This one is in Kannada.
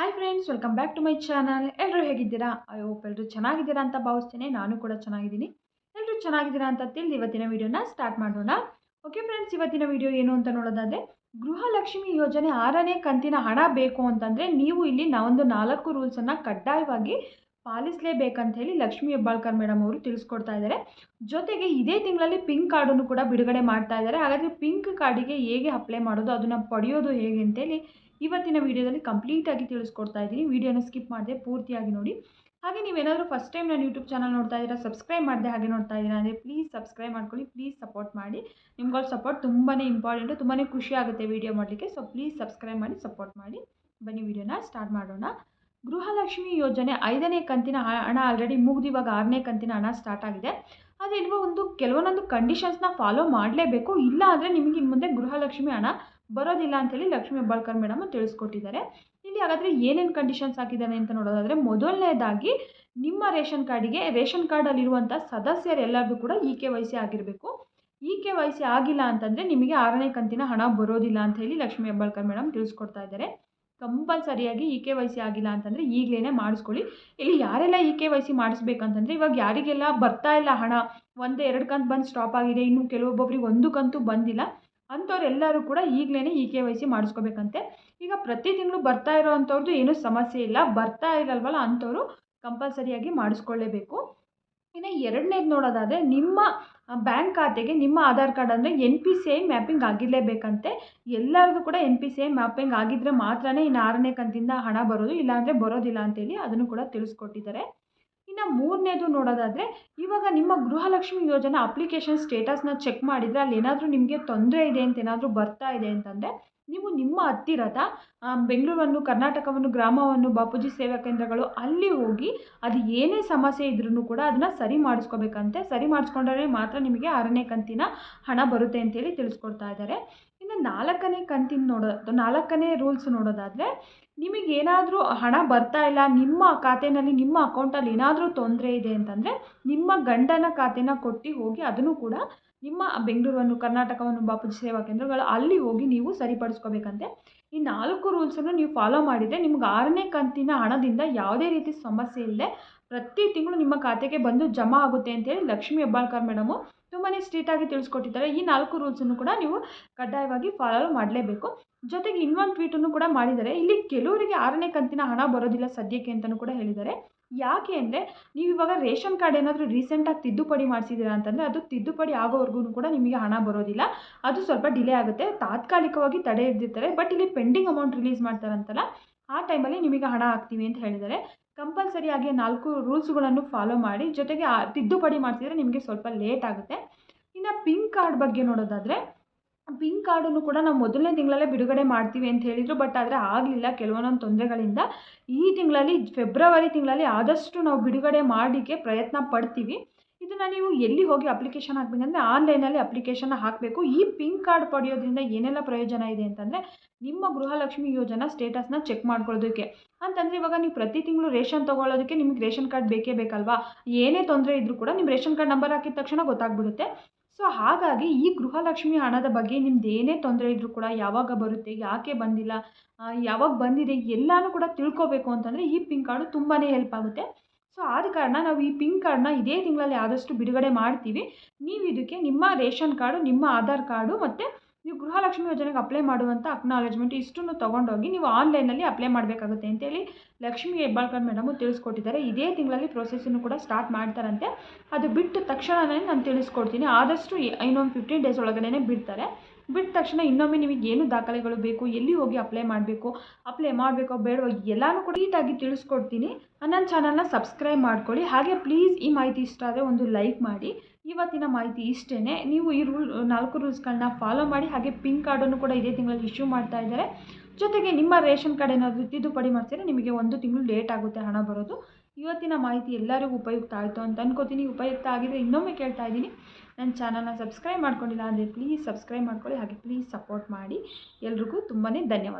Hi friends welcome back to my channel ಎಲ್ಲರೂ ಹೇಗಿದ್ದೀರಾ? ಐ ಹೋಪ್ ಎಲ್ಲರೂ ಚೆನ್ನಾಗಿದ್ದೀರಾ ಅಂತ ಭಾವಿಸ್ತೇನೆ. ನಾನು ಕೂಡ ಚೆನ್ನಾಗಿದ್ದೀನಿ. ಎಲ್ಲರೂ ಚೆನ್ನಾಗಿದ್ದೀರಾ ಅಂತ ತಿಳಿದು ಇವತ್ತಿನ ವಿಡಿಯೋನ ಸ್ಟಾರ್ಟ್ ಮಾಡೋಣ. ಓಕೆ ಫ್ರೆಂಡ್ಸ್ ಇವತ್ತಿನ ವಿಡಿಯೋ ಏನು ಅಂತ ನೋಡೋದಾದರೆ, ಗೃಹಲಕ್ಷ್ಮಿ ಯೋಜನೆ ಆರನೇ ಕಂತಿನ ಹಣ ಬೇಕು ಅಂತಂದರೆ ನೀವು ಇಲ್ಲಿ ನಾವೊಂದು ನಾಲ್ಕು ರೂಲ್ಸನ್ನು ಕಡ್ಡಾಯವಾಗಿ ಪಾಲಿಸಲೇಬೇಕಂತ ಹೇಳಿ ಲಕ್ಷ್ಮೀ ಹೆಬ್ಬಾಳ್ಕರ್ ಮೇಡಮ್ ಅವರು ತಿಳಿಸ್ಕೊಡ್ತಾ ಇದ್ದಾರೆ. ಜೊತೆಗೆ ಇದೇ ತಿಂಗಳಲ್ಲಿ ಪಿಂಕ್ ಕಾರ್ಡನ್ನು ಕೂಡ ಬಿಡುಗಡೆ ಮಾಡ್ತಾ ಇದ್ದಾರೆ. ಹಾಗಾದರೆ ಪಿಂಕ್ ಕಾರ್ಡಿಗೆ ಹೇಗೆ ಅಪ್ಲೈ ಮಾಡೋದು, ಅದನ್ನು ಪಡೆಯೋದು ಹೇಗೆ ಅಂತೇಳಿ ಇವತ್ತಿನ ವೀಡಿಯೋದಲ್ಲಿ ಕಂಪ್ಲೀಟಾಗಿ ತಿಳಿಸ್ಕೊಡ್ತಾ ಇದ್ದೀನಿ. ವೀಡಿಯೋನ ಸ್ಕಿಪ್ ಮಾಡಿದೆ ಪೂರ್ತಿಯಾಗಿ ನೋಡಿ. ಹಾಗೆ ನೀವೇನಾದರೂ ಫಸ್ಟ್ ಟೈಮ್ ನಾನು ಯೂಟ್ಯೂಬ್ ಚಾನಲ್ ನೋಡ್ತಾ ಇದ್ದೀರಾ ಸಬ್ಸ್ಕ್ರೈಬ್ ಮಾಡಿದೆ ಹಾಗೆ ನೋಡ್ತಾ ಇದ್ದೀರಾ ಅಂದರೆ ಪ್ಲೀಸ್ ಸಬ್ಸ್ಕ್ರೈಬ್ ಮಾಡ್ಕೊಳ್ಳಿ ಪ್ಲೀಸ್ ಸಪೋರ್ಟ್ ಮಾಡಿ. ನಿಮ್ಗಳ ಸಪೋರ್ಟ್ ತುಂಬಾ ಇಂಪಾರ್ಟೆಂಟು ತುಂಬಾ ಖುಷಿ ಆಗುತ್ತೆ ವೀಡಿಯೋ ಮಾಡಲಿಕ್ಕೆ. ಸೊ ಪ್ಲೀಸ್ ಸಬ್ಸ್ಕ್ರೈಬ್ ಮಾಡಿ ಸಪೋರ್ಟ್ ಮಾಡಿ. ಬನ್ನಿ, ವೀಡಿಯೋನ ಸ್ಟಾರ್ಟ್ ಮಾಡೋಣ. ಗೃಹಲಕ್ಷ್ಮಿ ಯೋಜನೆ ಐದನೇ ಕಂತಿನ ಹಣ ಆಲ್ರೆಡಿ ಮುಗಿದು ಇವಾಗ ಆರನೇ ಕಂತಿನ ಹಣ ಸ್ಟಾರ್ಟ್ ಆಗಿದೆ. ಆದರೆ ಇರುವ ಒಂದು ಕೆಲವೊಂದೊಂದು ಕಂಡೀಷನ್ಸ್ನ ಫಾಲೋ ಮಾಡಲೇಬೇಕು. ಇಲ್ಲ ಅಂದರೆ ನಿಮಗೆ ಇನ್ನು ಮುಂದೆ ಗೃಹಲಕ್ಷ್ಮಿ ಹಣ ಬರೋದಿಲ್ಲ ಅಂತೇಳಿ ಲಕ್ಷ್ಮೀ ಹೆಬ್ಬಾಳ್ಕರ್ ಮೇಡಮ್ ತಿಳಿಸ್ಕೊಟ್ಟಿದ್ದಾರೆ. ಇಲ್ಲಿ ಹಾಗಾದರೆ ಏನೇನು ಕಂಡೀಷನ್ಸ್ ಹಾಕಿದ್ದಾನೆ ಅಂತ ನೋಡೋದಾದರೆ ಮೊದಲನೇದಾಗಿ ನಿಮ್ಮ ರೇಷನ್ ಕಾರ್ಡಿಗೆ ರೇಷನ್ ಕಾರ್ಡಲ್ಲಿರುವಂಥ ಸದಸ್ಯರೆಲ್ಲರದು ಕೂಡ ಇ ಕೆ ವೈ ಸಿ ಆಗಿರಬೇಕು. ಇ ಕೆ ವೈ ಸಿ ಆಗಿಲ್ಲ ಅಂತಂದರೆ ನಿಮಗೆ ಆರನೇ ಕಂತಿನ ಹಣ ಬರೋದಿಲ್ಲ ಅಂತ ಹೇಳಿ ಲಕ್ಷ್ಮೀ ಹೆಬ್ಬಾಳ್ಕರ್ ಮೇಡಮ್ ತಿಳಿಸ್ಕೊಡ್ತಾ ಇದ್ದಾರೆ. ಕಂಪಲ್ಸರಿಯಾಗಿ ಇ ಕೆ ವೈ ಸಿ ಆಗಿಲ್ಲ ಅಂತಂದರೆ ಈಗಲೇ ಮಾಡಿಸ್ಕೊಳ್ಳಿ. ಇಲ್ಲಿ ಯಾರೆಲ್ಲ ಇ ಕೆ ವೈ ಸಿ ಮಾಡಿಸ್ಬೇಕಂತಂದರೆ ಇವಾಗ ಯಾರಿಗೆಲ್ಲ ಬರ್ತಾ ಇಲ್ಲ ಹಣ, ಒಂದು ಎರಡು ಕಂತು ಬಂದು ಸ್ಟಾಪ್ ಆಗಿದೆ, ಇನ್ನು ಕೆಲವೊಬ್ಬೊಬ್ರಿಗೆ ಒಂದು ಕಂತು ಬಂದಿಲ್ಲ, ಅಂಥವ್ರೆಲ್ಲರೂ ಕೂಡ ಈಗಲೇ ಇ ಕೆ ವೈ ಸಿ ಮಾಡಿಸ್ಕೋಬೇಕಂತೆ. ಈಗ ಪ್ರತಿ ತಿಂಗಳು ಬರ್ತಾ ಇರೋ ಅಂಥವ್ರದ್ದು ಏನೂ ಸಮಸ್ಯೆ ಇಲ್ಲ, ಬರ್ತಾ ಇರಲ್ವಲ್ಲ ಅಂಥವರು ಕಂಪಲ್ಸರಿಯಾಗಿ ಮಾಡಿಸ್ಕೊಳ್ಳೇಬೇಕು. ಇನ್ನು ಎರಡನೇದು ನೋಡೋದಾದರೆ ನಿಮ್ಮ ಬ್ಯಾಂಕ್ ಖಾತೆಗೆ ನಿಮ್ಮ ಆಧಾರ್ ಕಾರ್ಡ್ ಅಂದರೆ N P C I mapping ಆಗಿರಲೇಬೇಕಂತೆ. ಎಲ್ಲರದ್ದು ಕೂಡ N P C I mapping ಆಗಿದ್ದರೆ ಮಾತ್ರನೇ ಇನ್ನು ಆರನೇ ಕಂತಿಂದ ಹಣ ಬರೋದು, ಇಲ್ಲಾಂದರೆ ಬರೋದಿಲ್ಲ ಅಂತೇಳಿ ಅದನ್ನು ಕೂಡ ತಿಳಿಸ್ಕೊಟ್ಟಿದ್ದಾರೆ. ಇನ್ನು ಮೂರನೇದು ನೋಡೋದಾದರೆ, ಇವಾಗ ನಿಮ್ಮ ಗೃಹಲಕ್ಷ್ಮಿ ಯೋಜನೆ ಅಪ್ಲಿಕೇಶನ್ ಸ್ಟೇಟಸ್ನ ಚೆಕ್ ಮಾಡಿದರೆ ಅಲ್ಲಿ ಏನಾದರೂ ನಿಮಗೆ ತೊಂದರೆ ಇದೆ ಅಂತ ಏನಾದರೂ ಬರ್ತಾ ಇದೆ ಅಂತಂದರೆ ನೀವು ನಿಮ್ಮ ಹತ್ತಿರದ ಬೆಂಗಳೂರನ್ನು, ಕರ್ನಾಟಕವನ್ನು, ಗ್ರಾಮವನ್ನು, ಬಾಪೂಜಿ ಸೇವಾ ಕೇಂದ್ರಗಳು ಅಲ್ಲಿ ಹೋಗಿ ಅದು ಏನೇ ಸಮಸ್ಯೆ ಇದ್ರೂ ಕೂಡ ಅದನ್ನು ಸರಿ ಮಾಡಿಸ್ಕೋಬೇಕಂತೆ. ಸರಿ ಮಾಡಿಸ್ಕೊಂಡ್ರೆ ಮಾತ್ರ ನಿಮಗೆ ಆರನೇ ಕಂತಿನ ಹಣ ಬರುತ್ತೆ ಅಂತೇಳಿ ತಿಳಿಸ್ಕೊಡ್ತಾ ಇದ್ದಾರೆ. ಇನ್ನು ನಾಲ್ಕನೇ ಕಂತಿನ ನೋಡೋದು ನಾಲ್ಕನೇ ರೂಲ್ಸ್ ನೋಡೋದಾದರೆ ನಿಮಗೇನಾದರೂ ಹಣ ಬರ್ತಾ ಇಲ್ಲ, ನಿಮ್ಮ ಖಾತೆಯಲ್ಲಿ ನಿಮ್ಮ ಅಕೌಂಟಲ್ಲಿ ಏನಾದರೂ ತೊಂದರೆ ಇದೆ ಅಂತಂದರೆ, ನಿಮ್ಮ ಗಂಡನ ಖಾತೆನ ಕೊಟ್ಟು ಹೋಗಿ ಅದನ್ನು ಕೂಡ ನಿಮ್ಮ ಬೆಂಗಳೂರನ್ನು, ಕರ್ನಾಟಕವನ್ನು, ಬಾಪೂಜಿ ಸೇವಾ ಕೇಂದ್ರಗಳು ಅಲ್ಲಿ ಹೋಗಿ ನೀವು ಸರಿಪಡಿಸ್ಕೋಬೇಕಂತೆ. ಈ ನಾಲ್ಕು ರೂಲ್ಸನ್ನು ನೀವು ಫಾಲೋ ಮಾಡಿದರೆ ನಿಮ್ಗೆ ಆರನೇ ಕಂತಿನ ಹಣದಿಂದ ಯಾವುದೇ ರೀತಿ ಸಮಸ್ಯೆ ಇಲ್ಲದೆ ಪ್ರತಿ ತಿಂಗಳು ನಿಮ್ಮ ಖಾತೆಗೆ ಬಂದು ಜಮಾ ಆಗುತ್ತೆ ಅಂತೇಳಿ ಲಕ್ಷ್ಮೀ ಹೆಬ್ಬಾಳ್ಕರ್ ಮೇಡಮು ತುಂಬಾ ಸ್ಟ್ರೀಟಾಗಿ ತಿಳಿಸ್ಕೊಟ್ಟಿದ್ದಾರೆ. ಈ ನಾಲ್ಕು ರೂಲ್ಸನ್ನು ಕೂಡ ನೀವು ಕಡ್ಡಾಯವಾಗಿ ಫಾಲೋ ಮಾಡಲೇಬೇಕು. ಜೊತೆಗೆ ಇನ್ನೊಂದು ಟ್ವೀಟನ್ನು ಕೂಡ ಮಾಡಿದ್ದಾರೆ. ಇಲ್ಲಿ ಕೆಲವರಿಗೆ ಆರನೇ ಕಂತಿನ ಹಣ ಬರೋದಿಲ್ಲ ಸದ್ಯಕ್ಕೆ ಅಂತಲೂ ಕೂಡ ಹೇಳಿದ್ದಾರೆ. ಯಾಕೆ ಅಂದರೆ ನೀವು ಇವಾಗ ರೇಷನ್ ಕಾರ್ಡ್ ಏನಾದರೂ ರೀಸೆಂಟಾಗಿ ತಿದ್ದುಪಡಿ ಮಾಡಿಸಿದ್ದೀರಾ ಅಂತಂದರೆ ಅದು ತಿದ್ದುಪಡಿ ಆಗೋವರೆಗೂ ಕೂಡ ನಿಮಗೆ ಹಣ ಬರೋದಿಲ್ಲ. ಅದು ಸ್ವಲ್ಪ ಡಿಲೇ ಆಗುತ್ತೆ. ತಾತ್ಕಾಲಿಕವಾಗಿ ತಡೆ ಹಿಡಿದಿರ್ತಾರೆ ಬಟ್ ಇಲ್ಲಿ ಪೆಂಡಿಂಗ್ ಅಮೌಂಟ್ ರಿಲೀಸ್ ಮಾಡ್ತಾರಂತಲ್ಲ, ಆ ಟೈಮಲ್ಲಿ ನಿಮಗೆ ಹಣ ಹಾಕ್ತೀವಿ ಅಂತ ಹೇಳಿದ್ದಾರೆ. ಕಂಪಲ್ಸರಿಯಾಗಿ ನಾಲ್ಕು ರೂಲ್ಸ್ಗಳನ್ನು ಫಾಲೋ ಮಾಡಿ, ಜೊತೆಗೆ ತಿದ್ದುಪಡಿ ಮಾಡ್ತಿದ್ರೆ ನಿಮಗೆ ಸ್ವಲ್ಪ ಲೇಟ್ ಆಗುತ್ತೆ. ಇನ್ನು ಪಿಂಕ್ ಕಾರ್ಡ್ ಬಗ್ಗೆ ನೋಡೋದಾದರೆ ಪಿಂಕ್ ಕಾರ್ಡನ್ನು ಕೂಡ ನಾವು ಮೊದಲನೇ ತಿಂಗಳಲ್ಲೇ ಬಿಡುಗಡೆ ಮಾಡ್ತೀವಿ ಅಂತ ಹೇಳಿದರು, ಬಟ್ ಆದರೆ ಆಗಲಿಲ್ಲ. ಕೆಲವೊಂದೊಂದು ತೊಂದರೆಗಳಿಂದ ಈ ತಿಂಗಳಲ್ಲಿ, ಫೆಬ್ರವರಿ ತಿಂಗಳಲ್ಲಿ ಆದಷ್ಟು ನಾವು ಬಿಡುಗಡೆ ಮಾಡಲಿಕ್ಕೆ ಪ್ರಯತ್ನ ಪಡ್ತೀವಿ. ಇದನ್ನು ನೀವು ಎಲ್ಲಿ ಹೋಗಿ ಅಪ್ಲಿಕೇಶನ್ ಹಾಕಬೇಕಂದ್ರೆ ಆನ್ಲೈನಲ್ಲಿ ಅಪ್ಲಿಕೇಶನ್ ಹಾಕಬೇಕು. ಈ ಪಿಂಕ್ ಕಾರ್ಡ್ ಪಡೆಯೋದ್ರಿಂದ ಏನೆಲ್ಲ ಪ್ರಯೋಜನ ಇದೆ ಅಂತಂದರೆ ನಿಮ್ಮ ಗೃಹಲಕ್ಷ್ಮಿ ಯೋಜನಾ ಸ್ಟೇಟಸ್ನ ಚೆಕ್ ಮಾಡ್ಕೊಳ್ಳೋದಕ್ಕೆ. ಅಂತಂದರೆ ಇವಾಗ ನೀವು ಪ್ರತಿ ತಿಂಗಳು ರೇಷನ್ ತೊಗೊಳ್ಳೋದಕ್ಕೆ ನಿಮಗೆ ರೇಷನ್ ಕಾರ್ಡ್ ಬೇಕೇ ಬೇಕಲ್ವಾ? ಏನೇ ತೊಂದರೆ ಇದ್ದರೂ ಕೂಡ ನಿಮ್ಮ ರೇಷನ್ ಕಾರ್ಡ್ ನಂಬರ್ ಹಾಕಿದ ತಕ್ಷಣ ಗೊತ್ತಾಗ್ಬಿಡುತ್ತೆ. ಸೊ ಹಾಗಾಗಿ ಈ ಗೃಹಲಕ್ಷ್ಮಿ ಹಣದ ಬಗ್ಗೆ ನಿಮ್ದು ಏನೇ ತೊಂದರೆ ಇದ್ದರೂ ಕೂಡ ಯಾವಾಗ ಬರುತ್ತೆ, ಯಾಕೆ ಬಂದಿಲ್ಲ ಯಾವಾಗ ಬಂದಿದೆ ಎಲ್ಲನೂ ಕೂಡ ತಿಳ್ಕೊಬೇಕು ಅಂತಂದರೆ ಈ ಪಿಂಕ್ ಕಾರ್ಡು ತುಂಬಾ ಹೆಲ್ಪ್ ಆಗುತ್ತೆ. ಸೊ ಆದ ಕಾರಣ ನಾವು ಈ ಪಿಂಕ್ ಕಾರ್ಡ್ನ ಇದೇ ತಿಂಗಳಲ್ಲಿ ಆದಷ್ಟು ಬಿಡುಗಡೆ ಮಾಡ್ತೀವಿ. ನೀವು ಇದಕ್ಕೆ ನಿಮ್ಮ ರೇಷನ್ ಕಾರ್ಡು, ನಿಮ್ಮ ಆಧಾರ್ ಕಾರ್ಡು ಮತ್ತು ನೀವು ಗೃಹಲಕ್ಷ್ಮಿ ಯೋಜನೆಗೆ ಅಪ್ಲೈ ಮಾಡುವಂಥ ಅಕ್ನಾಲೆಜ್ಮೆಂಟ್ ಇಷ್ಟನ್ನು ತೊಗೊಂಡೋಗಿ ನೀವು ಆನ್ಲೈನಲ್ಲಿ ಅಪ್ಲೈ ಮಾಡಬೇಕಾಗುತ್ತೆ ಅಂತೇಳಿ ಲಕ್ಷ್ಮಿ ಹೆಬ್ಬಾಳ್ಕರ್ ಮೇಡಮು ತಿಳಿಸ್ಕೊಟ್ಟಿದ್ದಾರೆ. ಇದೇ ತಿಂಗಳಲ್ಲಿ ಪ್ರೊಸೆಸನ್ನು ಕೂಡ ಸ್ಟಾರ್ಟ್ ಮಾಡ್ತಾರಂತೆ. ಅದು ಬಿಟ್ಟ ತಕ್ಷಣವೇ ನಾನು ತಿಳಿಸ್ಕೊಡ್ತೀನಿ. ಆದಷ್ಟು ಇನ್ನೊಂದು ಫಿಫ್ಟೀನ್ ಡೇಸ್ ಒಳಗಡೆ ಬಿಡ್ತಾರೆ. ಬಿಟ್ಟ ತಕ್ಷಣ ಇನ್ನೊಮ್ಮೆ ನಿಮಗೆ ಏನು ದಾಖಲೆಗಳು ಬೇಕು, ಎಲ್ಲಿ ಹೋಗಿ ಅಪ್ಲೈ ಮಾಡಬೇಕು ಅಪ್ಲೈ ಮಾಡಬೇಕೋ ಬೇಡವೋ ಎಲ್ಲನೂ ಕೂಡ ನೀಟಾಗಿ ತಿಳಿಸ್ಕೊಡ್ತೀನಿ. ನನ್ನ ಚಾನಲ್ನ ಸಬ್ಸ್ಕ್ರೈಬ್ ಮಾಡ್ಕೊಳ್ಳಿ. ಹಾಗೆ ಪ್ಲೀಸ್ ಈ ಮಾಹಿತಿ ಇಷ್ಟ ಆದರೆ ಒಂದು ಲೈಕ್ ಮಾಡಿ. ಇವತ್ತಿನ ಮಾಹಿತಿ ಇಷ್ಟೇ ನೀವು ಈ ರೂಲ್ ನಾಲ್ಕು ರೂಲ್ಸ್ಗಳನ್ನ ಫಾಲೋ ಮಾಡಿ, ಹಾಗೆ ಪಿಂಕ್ ಕಾರ್ಡನ್ನು ಕೂಡ ಇದೇ ತಿಂಗಳಲ್ಲಿ ಇಶ್ಯೂ ಮಾಡ್ತಾ ಇದ್ದಾರೆ. ಜೊತೆಗೆ ನಿಮ್ಮ ರೇಷನ್ ಕಾರ್ಡ್ ಏನಾದರೂ ತಿದ್ದುಪಡಿ ಮಾಡ್ತೀರಾ ನಿಮಗೆ ಒಂದು ತಿಂಗಳು ಲೇಟ್ ಆಗುತ್ತೆ ಹಣ ಬರೋದು. ಇವತ್ತಿನ ಮಾಹಿತಿ ಎಲ್ಲರಿಗೂ ಉಪಯುಕ್ತ ಆಯಿತು ಅಂತ ಅನ್ಕೋತೀನಿ. ಉಪಯುಕ್ತ ಆಗಿದ್ರೆ ಇನ್ನೊಮ್ಮೆ ಕೇಳ್ತಾ ಇದ್ದೀನಿ. ನನ್ನ ಚಾನಲ್ನ ಸಬ್ಸ್ಕ್ರೈಬ್ ಮಾಡ್ಕೊಂಡಿಲ್ಲ ಅಂದರೆ ಪ್ಲೀಸ್ ಸಬ್ಸ್ಕ್ರೈಬ್ ಮಾಡ್ಕೊಳ್ಳಿ. ಹಾಗೆ ಪ್ಲೀಸ್ ಸಪೋರ್ಟ್ ಮಾಡಿ. ಎಲ್ರಿಗೂ ತುಂಬಾ ಧನ್ಯವಾದ.